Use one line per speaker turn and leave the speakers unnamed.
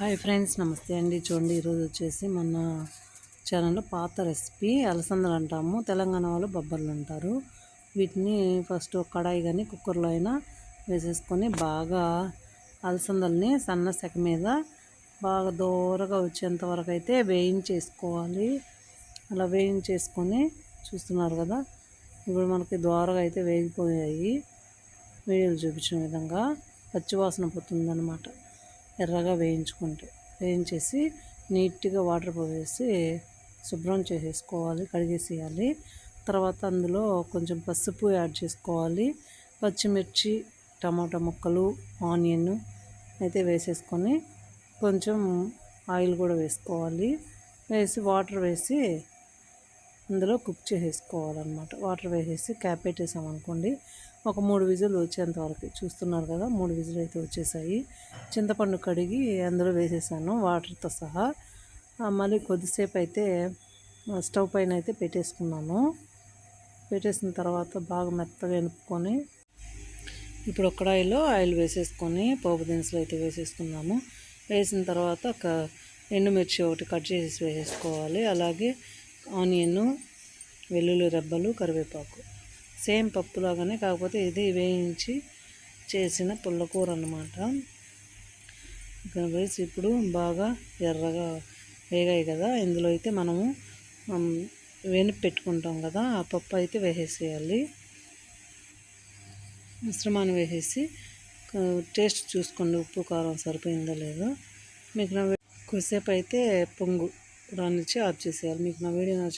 Hi friends నమస్తే అండి. చూడండి ఈరోజు వచ్చేసి మన ఛానల్లో పాత రెసిపీ అలసందలు అంటాము. తెలంగాణ వాళ్ళు బొబ్బర్లు అంటారు. వీటిని ఫస్ట్ ఒక కడాయి కానీ కుక్కర్లో అయినా వేసేసుకొని బాగా అలసందల్ని సన్న సెక మీద బాగా దూరగా వచ్చేంత వరకు అయితే వేయించేసుకోవాలి. అలా వేయించేసుకొని చూస్తున్నారు కదా ఇప్పుడు మనకి ద్వారగా అయితే వేగిపోయాయి. వీడియోలు చూపించిన విధంగా పచ్చివాసన పోతుందన్నమాట. ఎర్రగా వేయించుకుంటే వేయించేసి నీట్గా వాటర్ పోసేసి శుభ్రం చేసేసుకోవాలి కడిగేసేయాలి. తర్వాత అందులో కొంచెం పసుపు యాడ్ చేసుకోవాలి. పచ్చిమిర్చి టమాటా ముక్కలు ఆనియన్ అయితే వేసేసుకొని కొంచెం ఆయిల్ కూడా వేసుకోవాలి. వేసి వాటర్ వేసి అందులో కుక్ చేసేసుకోవాలన్నమాట. వాటర్ వేసేసి క్యాప్ పెట్టేసాం అనుకోండి. ఒక మూడు విజులు వచ్చేంత వరకు చూస్తున్నారు కదా మూడు విజులు అయితే వచ్చేసాయి. చింతపండు కడిగి అందులో వేసేసాను వాటర్తో సహా. మళ్ళీ కొద్దిసేపు అయితే స్టవ్ పైన అయితే పెట్టేసుకున్నాను. పెట్టేసిన తర్వాత బాగా మెత్తగా ఎనుపుకొని ఇప్పుడు కడాయిలో ఆయిల్ వేసేసుకొని పోపు దినుసులు అయితే వేసేసుకున్నాము వేసిన తర్వాత ఒక ఎండుమిర్చి ఒకటి కట్ చేసి వేసేసుకోవాలి. అలాగే ఆనియన్ వెల్లుల్లి రెబ్బలు కరివేపాకు. సేమ్ పప్పులాగానే కాకపోతే ఇది వేయించి చేసిన పుల్లకూర అన్నమాట ఇక్కడ వేసి ఇప్పుడు బాగా ఎర్రగా వేగాయి కదా. ఇందులో అయితే మనము వెనుపు పెట్టుకుంటాం కదా. ఆ పప్పు అయితే వేసేసేయాలి. మిశ్రమాన్ని వేసేసి టేస్ట్ చూసుకోండి. ఉప్పు కారం సరిపోయిందో లేదో. మీకు కొద్దిసేపు అయితే పొంగు. రానిచ్చి ఆఫ్ చేసేయాలి. మీకు నా వీడియో నచ్చి